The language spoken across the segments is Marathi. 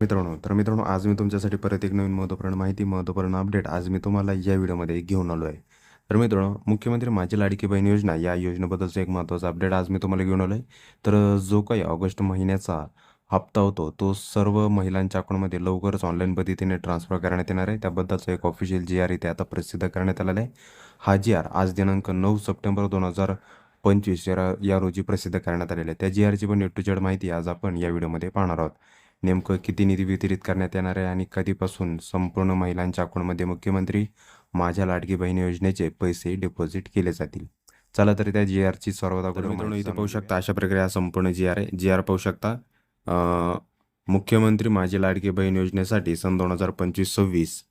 मित्रांनो तर मित्रांनो आज मी तुमच्यासाठी परत एक नवीन महत्त्वपूर्ण माहिती महत्त्वपूर्ण अपडेट आज मी तुम्हाला या व्हिडिओमध्ये घेऊन आलो आहे तर मित्रांनो मुख्यमंत्री माझी लाडकी बहीण योजना या योजनेबद्दलचं एक महत्त्वाचं अपडेट आज मी तुम्हाला घेऊन आलो आहे तर जो काही ऑगस्ट महिन्याचा हप्ता होतो तो सर्व महिलांच्या अकाउंटमध्ये लवकरच ऑनलाईन पद्धतीने ट्रान्सफर करण्यात येणार आहे. त्याबद्दलचं एक ऑफिशियल जी आर इथे आता प्रसिद्ध करण्यात आलेला आहे. हा जी आर आज दिनांक नऊ सप्टेंबर दोन हजार पंचवीस या या रोजी प्रसिद्ध करण्यात आलेला आहे. त्या जी आरची पण टू जेड माहिती आज आपण या व्हिडिओमध्ये पाहणार आहोत. नेमकं किती निधी वितरित करण्यात येणार आहे आणि कधीपासून संपूर्ण महिलांच्या अकाउंटमध्ये मुख्यमंत्री माझ्या लाडकी बहीण योजनेचे पैसे डिपॉझिट केले जातील? चला तर त्या जी आरची सर्वात अगोदर मित्रांनो इथे पाहू शकता अशा प्रकारे हा संपूर्ण जी आर आहे. जी आर पाहू शकता मुख्यमंत्री माझी लाडकी बहीण योजनेसाठी सन दोन हजार पंचवीस सव्वीस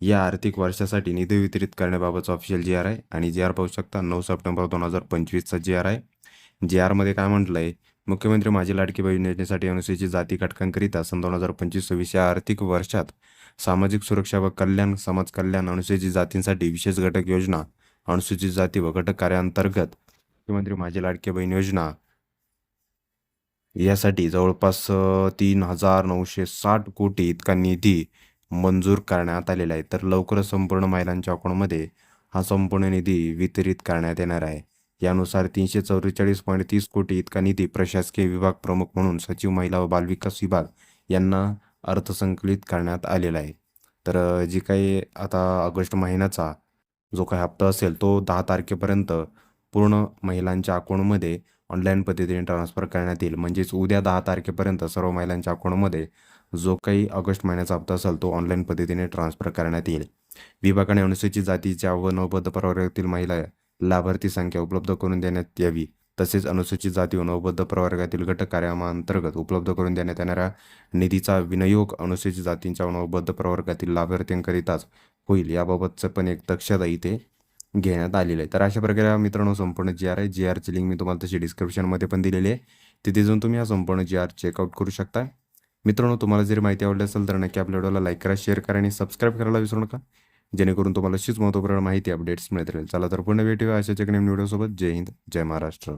या आर्थिक वर्षासाठी निधी वितरित करण्याबाबतचा ऑफिशियल जी आर आहे. आणि जी आर पाहू शकता नऊ सप्टेंबर दोन हजार पंचवीसचा जी आर आहे. जी आरमध्ये काय म्हटलं आहे मुख्यमंत्री माझी लाडकी बहीण योजनेसाठी अनुसूचित जाती घटकांकरिता सन दोन हजार पंचवीस सव्वीस या आर्थिक वर्षात सामाजिक सुरक्षा व कल्याण समाज कल्याण अनुसूचित जातींसाठी विशेष घटक योजना अनुसूचित जाती व घटक कार्याअंतर्गत मुख्यमंत्री माझी लाडकी बहीण योजना यासाठी जवळपास तीन हजार नऊशे साठ कोटी इतका निधी मंजूर करण्यात आलेला आहे. तर लवकरच संपूर्ण महिलांच्या अकाउंटमध्ये हा संपूर्ण निधी वितरित करण्यात येणार आहे. यानुसार तीनशे चौवेचाळीस पॉईंट तीस कोटी इतका निधी प्रशासकीय विभाग प्रमुख म्हणून सचिव महिला व बालविकास विभाग यांना अर्थसंकलित करण्यात आलेला आहे. तर जी काही आता ऑगस्ट महिन्याचा जो काही हप्ता असेल तो दहा तारखेपर्यंत पूर्ण महिलांच्या अकाउंटमध्ये ऑनलाईन पद्धतीने ट्रान्सफर करण्यात येईल. म्हणजेच उद्या दहा तारखेपर्यंत सर्व महिलांच्या अकाउंटमध्ये जो काही ऑगस्ट महिन्याचा हप्ता असेल तो ऑनलाईन पद्धतीने ट्रान्सफर करण्यात येईल. विभागाने अनुसूचित जातीच्या व नवबद्ध प्रवर्गातील महिला लाभार्थी संख्या उपलब्ध करून देण्यात यावी. तसेच अनुसूचित जाती व नवबद्ध प्रवर्गातील घटक कार्यामांतर्गत उपलब्ध करून देण्यात येणाऱ्या निधीचा विनियोग अनुसूचित जातींच्या व नवबद्ध प्रवर्गातील लाभार्थ्यांकरिताच होईल. याबाबतचं पण एक दक्षता इथे घेण्यात आलेलं आहे. तर अशा प्रकारे मित्रांनो संपूर्ण जी आर आहे. जी आरची लिंक मी तुम्हाला तशी डिस्क्रिप्शनमध्ये पण दिलेली आहे. तिथे जाऊन तुम्ही हा संपूर्ण जी आर चेकआउट करू शकता. मित्रांनो तुम्हाला जरी माहिती आवडली असेल तर नक्की आपल्या व्हिडिओला लाईक करा शेअर करा आणि सबस्क्राईब करायला विसरू नका. जेणेकरून तुम्हाला अशीच महत्त्वपूर्ण माहिती अपडेट्स मिळत राहील चला तर पुन्हा भेटूया अशाच एक नवीन व्हिडिओसोबत जय हिंद जय महाराष्ट्र.